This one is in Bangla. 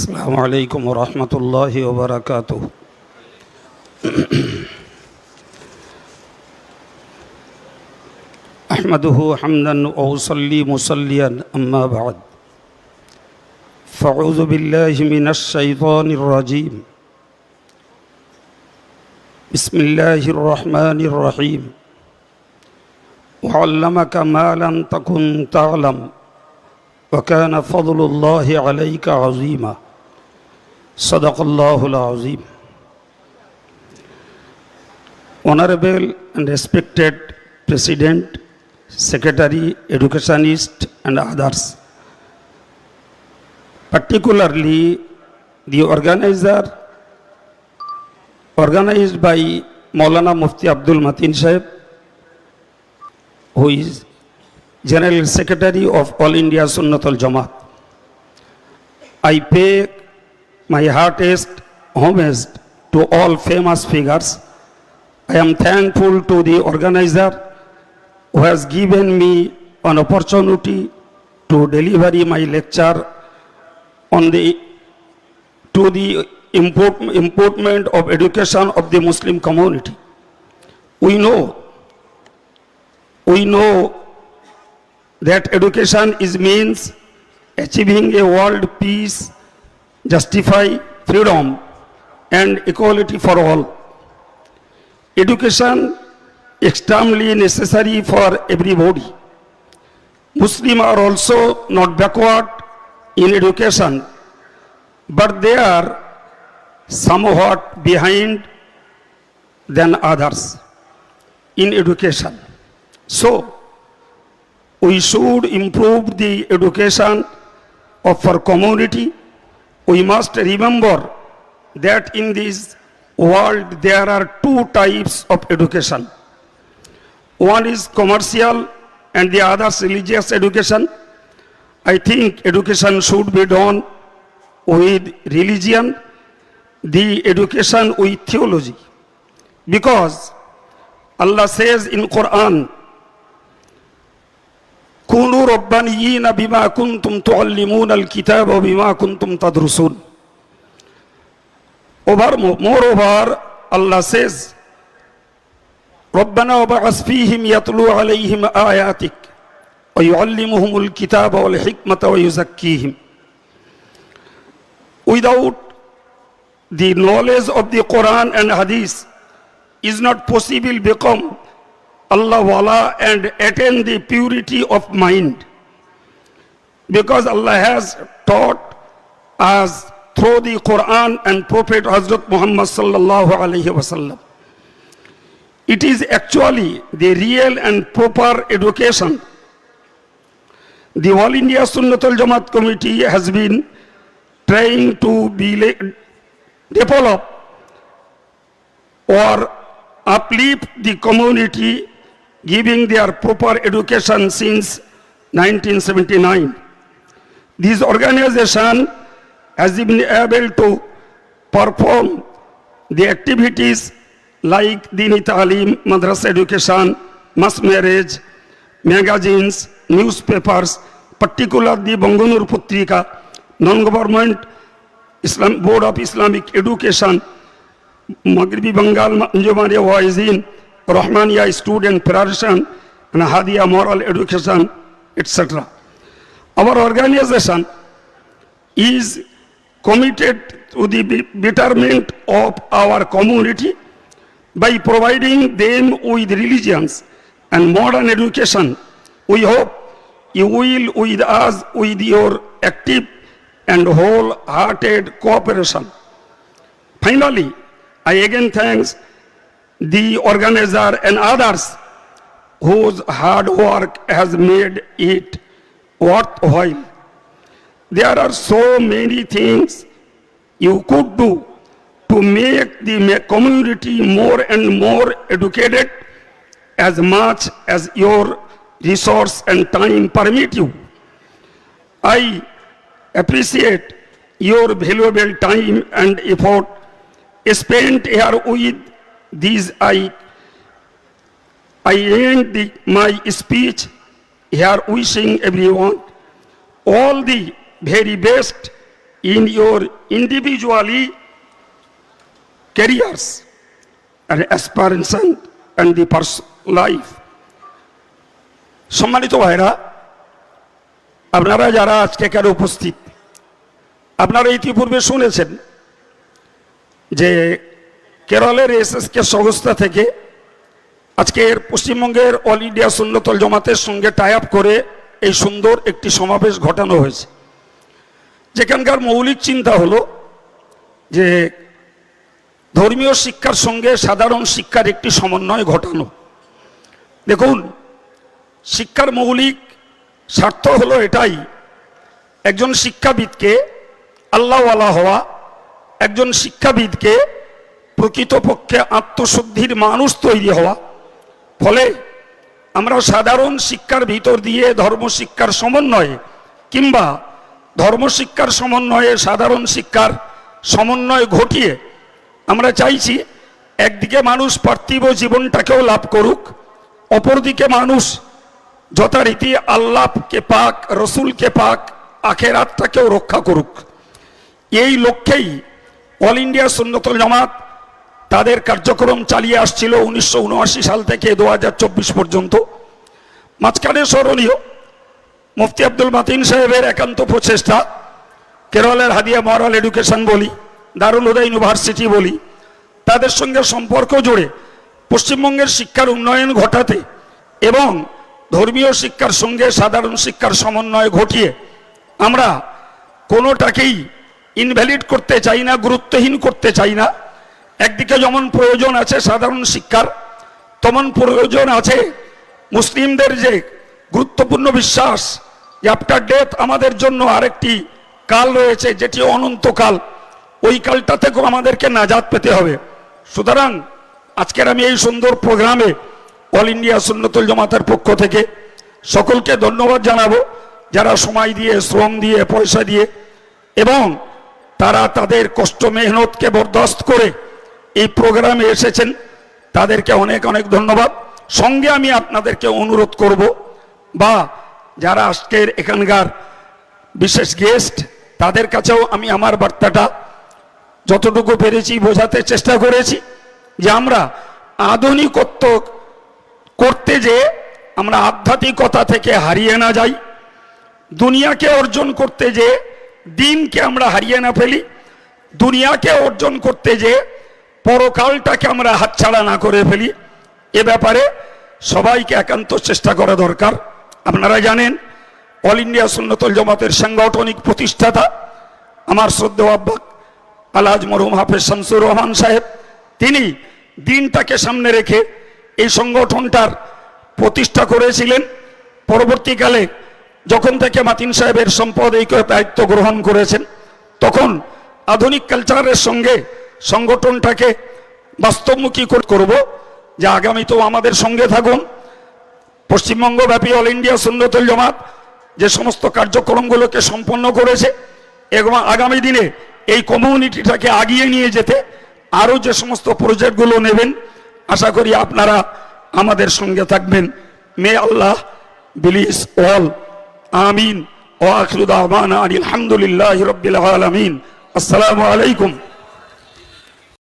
السلام عليكم ورحمة الله وبركاته. أحمده حمدا وأصلي مصليا أما بعد. فأعوذ بالله من الشيطان الرجيم. بسم الله الرحمن الرحيم. وعلمك ما لم تكن تعلم وكان فضل الله عليك عظيما. সদকল্লাহুল আজিম honourable and respected president secretary educationist and others particularly the organizer organized by Maulana Mufti Abdul Matin Sahib who is General Secretary of All India Sunnatul Jamaat. I pay my heartiest homage to all famous figures. I am thankful to the organizer who has given me an opportunity to deliver my lecture on the to the import, important of education of the Muslim community. We know, we know that education is means achieving a world peace, justify freedom and equality for all. Education extremely necessary for everybody. Muslims are also not backward in education, but they are somewhat behind than others in education. So, we should improve the education of our community. We must remember that in this world there are two types of education. One is commercial and the other religious education. I think education should be done with religion, the education with theology. Because Allah says in Quran, كونوا ربانيين بما كنتم تعلمون الكتاب وبما كنتم تدرسون. Over moreover Allah says ربنا وبعث فيهم يتلو عليهم آياتك ويعلمهم الكتاب والحكمة ويزكيهم. Without the knowledge of the Quran and Hadith is not possible become Allah wala and attain the purity of mind. Because Allah has taught us through the Quran and Prophet Hazrat Muhammad sallallahu alaihi wasallam. It is actually the real and proper education. The All India Sunnatul Jamaat Committee has been trying to be develop or uplift the community giving their proper education since 1979. This organization has been able to perform the activities like Dini Talim, Madrasa education, mass marriage, magazines, newspapers, particularly the Banganur Putrika, non-government Islam, Board of Islamic Education, Maghribi Bengal Anjumania Wazin, Rahmania Student Federation, and Hadia Moral Education, etc. Our organization is committed to the betterment of our community by providing them with religions and modern education. We hope you will with us with your active and wholehearted cooperation. Finally, I again thanks the organizer and others whose hard work has made it worthwhile. There are so many things you could do to make the community more and more educated as much as your resource and time permit you. I appreciate your valuable time and effort spent here with these I I end the, my speech here wishing everyone all the very best in your individually careers and aspiration and the pers- life. সম্মানিত ভাইরা আপনারা যারা আজকে এখানে উপস্থিত আপনারা ইতিপূর্বে শুনেছেন যে কেরলের এসএসকে সংস্থা থেকে আজকের পশ্চিমবঙ্গের অল ইন্ডিয়া সুন্নতল জমাতের সঙ্গে টাই আপ করে এই সুন্দর একটি সমাবেশ ঘটানো হয়েছে। যেখানকার মৌলিক চিন্তা হলো যে ধর্মীয় শিক্ষার সঙ্গে সাধারণ শিক্ষার একটি সমন্বয় ঘটানো। দেখুন, শিক্ষার মৌলিক স্বার্থ হলো এটাই, একজন শিক্ষাবিদকে আল্লাহওয়ালা হওয়া, একজন শিক্ষাবিদকে প্রকৃতপক্ষে আত্মশুদ্ধির মানুষ তৈরি হওয়া। ফলে আমরা সাধারণ শিক্ষার ভিতর দিয়ে ধর্মশিক্ষার সমন্বয়ে কিংবা ধর্মশিক্ষার সমন্বয়ে সাধারণ শিক্ষার সমন্বয় ঘটিয়ে আমরা চাইছি একদিকে মানুষ পার্থিব জীবনটাকেও লাভ করুক, অপরদিকে মানুষ যথারীতি আল্লাহকে পাক, রসুলকে পাক আখের আখেরাতটাকেও রক্ষা করুক। এই লক্ষ্যেই অল ইন্ডিয়া সুন্নতল জামাত তাদের কার্যক্রম চালিয়ে আসছিল উনিশশো উনআশি সাল থেকে দু হাজার চব্বিশ পর্যন্ত। মাঝখানে স্মরণীয়, মুফতি আব্দুল মাতিন সাহেবের একান্ত প্রচেষ্টা, কেরলের হাদিয়া মরাল এডুকেশন বলি, দারুল হুদা ইউনিভার্সিটি বলি, তাদের সঙ্গে সম্পর্ক জুড়ে পশ্চিমবঙ্গের শিক্ষার উন্নয়ন ঘটাতে এবং ধর্মীয় শিক্ষার সঙ্গে সাধারণ শিক্ষার সমন্বয় ঘটিয়ে আমরা কোনোটাকেই ইনভ্যালিড করতে চাই না, গুরুত্বহীন করতে চাই না। একদিকে যেমন প্রয়োজন আছে সাধারণ শিক্ষার, তেমন প্রয়োজন আছে মুসলিমদের যে গুরুত্বপূর্ণ বিশ্বাস যে আফটার ডেথ আমাদের জন্য আরেকটি কাল রয়েছে, যেটি অনন্তকাল। ওই কালটা থেকেও আমাদেরকে নাজাত পেতে হবে। সুতরাং আজকের আমি এই সুন্দর প্রোগ্রামে অল ইন্ডিয়া সুন্নতুল জামাতের পক্ষ থেকে সকলকে ধন্যবাদ জানাব, যারা সময় দিয়ে, শ্রম দিয়ে, পয়সা দিয়ে এবং তারা তাদের কষ্ট, মেহনতকে বরদাস্ত করে এই প্রোগ্রামে এসেছেন। তাদেরকে অনেক অনেক ধন্যবাদ। সঙ্গে আমি আপনাদেরকে অনুরোধ করব, বা যারা আজকের এখানকার বিশেষ গেস্ট, তাদের কাছেও আমি আমার বার্তাটা যতটুকু পেরেছি বোঝাতে চেষ্টা করেছি যে আমরা আধুনিকত্ব করতে যে আমরা আধ্যাত্মিকতা থেকে হারিয়ে না যাই, দুনিয়াকে অর্জন করতে যে দিনকে আমরা হারিয়ে না ফেলি, দুনিয়াকে অর্জন করতে যে পরকালটাকে আমরা হাতছাড়া না করে ফেলি। এ ব্যাপারে সবাইকে একান্ত চেষ্টা করা দরকার। আপনারা জানেন, অল ইন্ডিয়া সুন্নতল জমাতের সাংগঠনিক প্রতিষ্ঠাতা আমার শ্রদ্ধা আব্বা আলহাজ মরহুম হাফেজ শামসুর রহমান সাহেব, তিনি দিনটাকে সামনে রেখে এই সংগঠনটার প্রতিষ্ঠা করেছিলেন। পরবর্তীকালে যখন থেকে মাতিন সাহেবের সম্পদ এই দায়িত্ব গ্রহণ করেছেন, তখন আধুনিক কালচারের সঙ্গে সংগঠনটাকে বাস্তবমুখী করব। যে আগামীতেও আমাদের সঙ্গে থাকুন। পশ্চিমবঙ্গব্যাপী অল ইন্ডিয়া সুন্নতুল জমাত যে সমস্ত কার্যক্রমগুলোকে সম্পন্ন করেছে, এবং আগামী দিনে এই কমিউনিটিটাকে আগিয়ে নিয়ে যেতে আরও যে সমস্ত প্রজেক্টগুলো নেবেন, আশা করি আপনারা আমাদের সঙ্গে থাকবেন। মে আল্লাহ বিলিস অল। আমিন। ও আখরুদ আহমান আলহামদুলিল্লাহ রবিল আলমিন। আসসালামু আলাইকুম।